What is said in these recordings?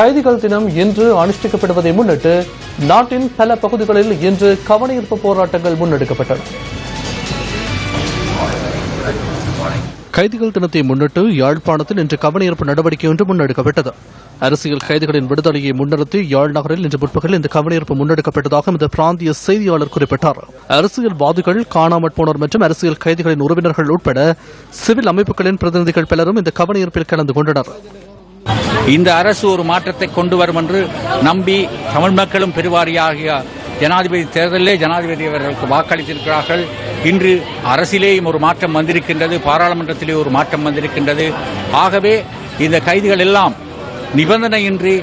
கைதிகள் தினம் இன்று அனுஷ்டிக்கப்படுவதை முன்னிட்டு நாட்டின் பல பகுதிகளில் இன்று கவனஈர்ப்பு போராட்டங்கள் முன்னெடுக்கப்பட்டன. கைதிகள் தினத்தை முன்னிட்டு யாழ்ப்பாணத்தில் இன்று கவனஈர்ப்பு நடவடிக்கை ஒன்று முன்னெடுக்கப்பட்டது. அரசியல் கைதிகளின் விடுதலையை முன்னிறுத்தி யாழ் நகரில் இன்று முற்பகல் இந்த கவனஈர்ப்பு முன்னெடுக்கப்பட்டதாக இந்த பிராந்திய செய்தியாளர் குறிப்பிட்டார். அரசியல்வாதிகள் காணாமற் போனோர் மற்றும் அரசியல் கைதிகளின் உறவினர்கள் உட்பட சிவில் அமைப்புகளின் பிரதிநிதிகள் பலரும் இந்த கவனஈர்ப்பில் கலந்து கொண்டனர். இந்த அரசு ஒரு மாற்றத்தை கொண்டு வரும் என்று நம்பி தமிழ் மக்களும் பெருவாரியாகிய ஜனாதிபதி தேர்தலிலே ஜனாதிபதி அவர்களுக்கு வாக்களித்திருக்கிறார்கள். இன்று அரசிலேயும் ஒரு மாற்றம் வந்திருக்கின்றது. பாராளுமன்றத்திலே ஒரு மாற்றம் வந்திருக்கின்றது. ஆகவே இந்த கைதிகள் எல்லாம் நிபந்தனையின்றி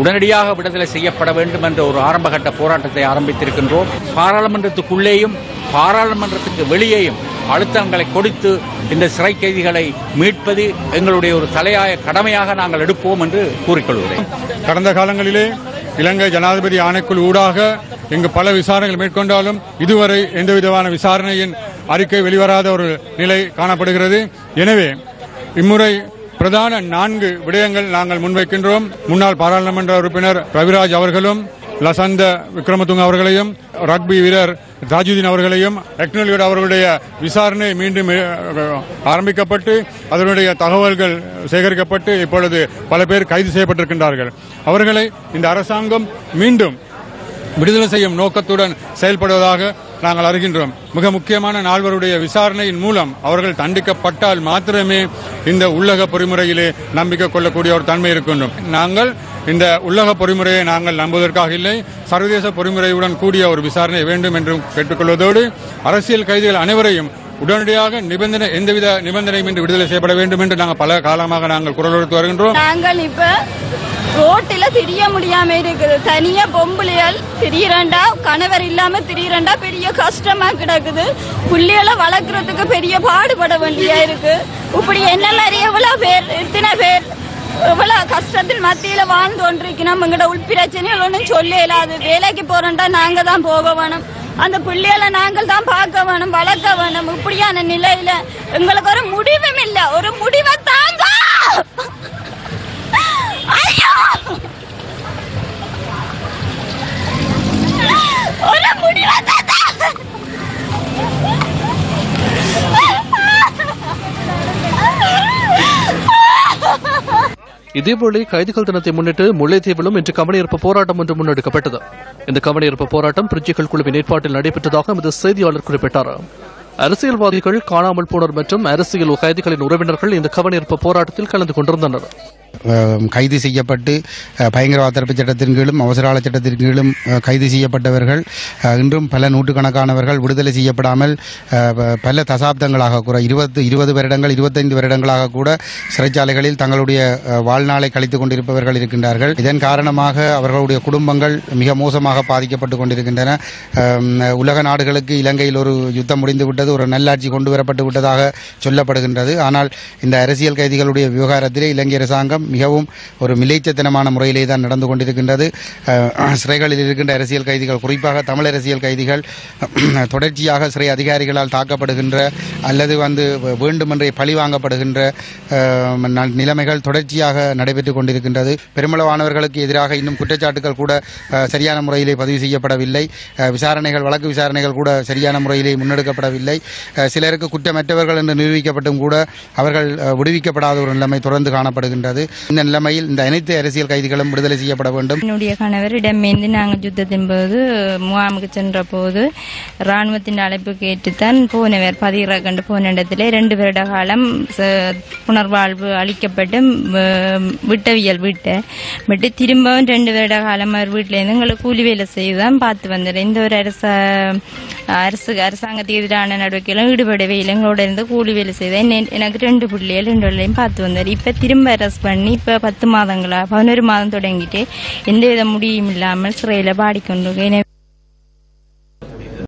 உடனடியாக விடுதலை செய்யப்பட வேண்டும் என்ற ஒரு ஆரம்பகட்ட போராட்டத்தை ஆரம்பித்திருக்கின்றோம். பாராளுமன்றத்துக்குள்ளேயும் பாராளுமன்றத்துக்கு வெளியேயும் அழுத்தங்களை கொடுத்து இந்த சிறை கைதிகளை மீட்பது எங்களுடைய ஒரு தலையாய கடமையாக நாங்கள் எடுப்போம் என்று கூறிக்கொள்கிறேன். கடந்த காலங்களிலே இலங்கை ஜனாதிபதி ஆணைக்குழு ஊடாக இங்கு பல விசாரணைகள் மேற்கொண்டாலும் இதுவரை எந்தவிதமான விசாரணையின் அறிக்கை வெளிவராத ஒரு நிலை காணப்படுகிறது. எனவே இம்முறை பிரதான நான்கு விடயங்கள் நாங்கள் முன்வைக்கின்றோம். முன்னாள் பாராளுமன்ற உறுப்பினர் ரவிராஜ் அவர்களும் லசந்த விக்ரமதுங்க அவர்களையும் ரக்பி வீரர் தாஜுதீன் அவர்களையும் எக்னலியோட அவர்களுடைய விசாரணை மீண்டும் ஆரம்பிக்கப்பட்டு அதனுடைய தகவல்கள் சேகரிக்கப்பட்டு இப்பொழுது பல பேர் கைது செய்யப்பட்டிருக்கின்றார்கள். அவர்களை இந்த அரசாங்கம் மீண்டும் விடுதலை செய்யும் நோக்கத்துடன் செயல்படுவதாக நாங்கள் அறிகின்றோம். மிக முக்கியமான நால்வருடைய விசாரணையின் மூலம் அவர்கள் தண்டிக்கப்பட்டால் மாத்திரமே இந்த உள்ளக பொறிமுறையிலே நம்பிக்கை கொள்ளக்கூடிய ஒரு தன்மை இருக்கின்றோம். நாங்கள் இந்த உள்ளக பொறிமுறையை நாங்கள் நம்புவதற்காக இல்லை. சர்வதேச பொறிமுறையுடன் கூடிய ஒரு விசாரணை வேண்டும் என்றும் கேட்டுக்கொள்வதோடு அரசியல் கைதிகள் அனைவரையும் உடனடியாக நிபந்தனை எந்தவித நிபந்தனையும் இன்றி விடுதலை செய்யப்பட வேண்டும் என்று நாங்கள் பல காலமாக நாங்கள் குரல் கொடுத்து வருகின்றோம். நாங்கள் இப்ப ரோட்டில திரிய முடியாம இருக்குது. தனியா பொம்பளையால் திரியறண்டா கணவர் இல்லாம திரியறண்டா பெரிய கஷ்டமா கிடக்குது. புள்ளிகளை வளர்க்கறதுக்கு பெரிய பாடுபட வேண்டியா இருக்கு. இப்படி என்ன எவ்வளவு பேர் எத்தனை பேர் எவ்வளவு கஷ்டத்தில் மத்தியில வாழ்ந்து கொண்டிருக்கணும். எங்கட உள்பிரச்சனைகள் ஒன்றும் சொல்ல இயலாது வேலைக்கு போறோம்டா நாங்க தான் போக வேணும். அந்த பிள்ளைகளை நாங்கள் தான் பார்க்க வேணும் வளர்க்க வேணும். இப்படியான நிலையில எங்களுக்கு ஒரு முடிவும் இல்ல. ஒரு முடிவு இதேவேளை கைதிகள் தினத்தை முன்னிட்டு முல்லைத்தீவிலும் இன்று கவனஈர்ப்பு போராட்டம் ஒன்று முன்னெடுக்கப்பட்டது. இந்த கவனஈர்ப்பு போராட்டம் பிரிட்ஜிகள் குழுவின் ஏற்பாட்டில் நடைபெற்றதாக எமது செய்தியாளர் குறிப்பிட்டார். அரசியல்வாதிகள் காணாமல் போனோர் மற்றும் அரசியல் கைதிகளின் உறவினர்கள் இந்த கவனஈர்ப்பு போராட்டத்தில் கலந்து கொண்டிருந்தனர். கைது செய்யப்பட்டு பயங்கரவாத தடுப்பு சட்டத்தின் கீழும் அவசரகால சட்டத்தின் கீழும் கைது செய்யப்பட்டவர்கள் இன்றும் பல நூற்றுக்கணக்கானவர்கள் விடுதலை செய்யப்படாமல் பல தசாப்தங்களாக கூட இருபத்து இருபது வருடங்கள் இருபத்தைந்து வருடங்களாக கூட சிறைச்சாலைகளில் தங்களுடைய வாழ்நாளை கழித்துக் கொண்டிருப்பவர்கள் இருக்கின்றார்கள். இதன் காரணமாக அவர்களுடைய குடும்பங்கள் மிக மோசமாக பாதிக்கப்பட்டு கொண்டிருக்கின்றன. உலக நாடுகளுக்கு இலங்கையில் ஒரு யுத்தம் முடிந்துவிட்டது ஒரு நல்லாட்சி கொண்டு வரப்பட்டு விட்டதாக சொல்லப்படுகின்றது. ஆனால் இந்த அரசியல் கைதிகளுடைய விவகாரத்திலே இலங்கை அரசாங்கம் மிகவும் ஒரு மிலைச்சத்தனமான முறையிலே தான் நடந்து கொண்டிருக்கின்றது. சிறைகளில் இருக்கின்ற அரசியல் கைதிகள் குறிப்பாக தமிழ் அரசியல் கைதிகள் தொடர்ச்சியாக சிறை அதிகாரிகளால் தாக்கப்படுகின்ற அல்லது வந்து வேண்டுமென்றே பழி வாங்கப்படுகின்ற நிலைமைகள் தொடர்ச்சியாக நடைபெற்றுக் கொண்டிருக்கின்றது. பெருமளவானவர்களுக்கு எதிராக இன்னும் குற்றச்சாட்டுகள் கூட சரியான முறையிலே பதிவு செய்யப்படவில்லை. விசாரணைகள் வழக்கு விசாரணைகள் கூட சரியான முறையிலே முன்னெடுக்கப்படவில்லை. சிலருக்கு குற்றமற்றவர்கள் என்று நிரூபிக்கப்பட்டும் கூட அவர்கள் விடுவிக்கப்படாத ஒரு நிலைமை தொடர்ந்து காணப்படுகின்றது. இந்த நிலைமையில் இந்த அனைத்து அரசியல் கைதிகளும் விடுதலை செய்யப்பட வேண்டும். என்னுடைய கணவர் இடமேந்து நாங்கள் யுத்தத்தின் போது முகாமுக்கு சென்ற போது ராணுவத்தின் அழைப்பு கேட்டுத்தான் போனவர் பதிகிற கண்டு போன இடத்துல ரெண்டு வருட காலம் புனர்வாழ்வு அளிக்கப்பட்டு விட்டவியல் விட்ட. விட்டு திரும்பவும் ரெண்டு வருட காலம் அவர் வீட்டில இருந்து எங்களை கூலி வேலை செய்துதான் பார்த்து வந்தார் இந்த ஒரு அரச அரசு அரசாங்கத்துக்கு எதிரான நடவடிக்கைகளும் ஈடுபடவே இல்லை. எங்களோட இருந்து கூலி வேலை செய்தேன். எனக்கு ரெண்டு பிள்ளைகள் ரெண்டு பிள்ளையும் பார்த்து வந்தார் இப்ப திரும்ப அரசு பண்ணி இப்ப பத்து மாதங்களா பதினோரு மாதம் தொடங்கிட்டு எந்தவித முடியும் இல்லாமல் சிறையில பாடிக்கொண்டு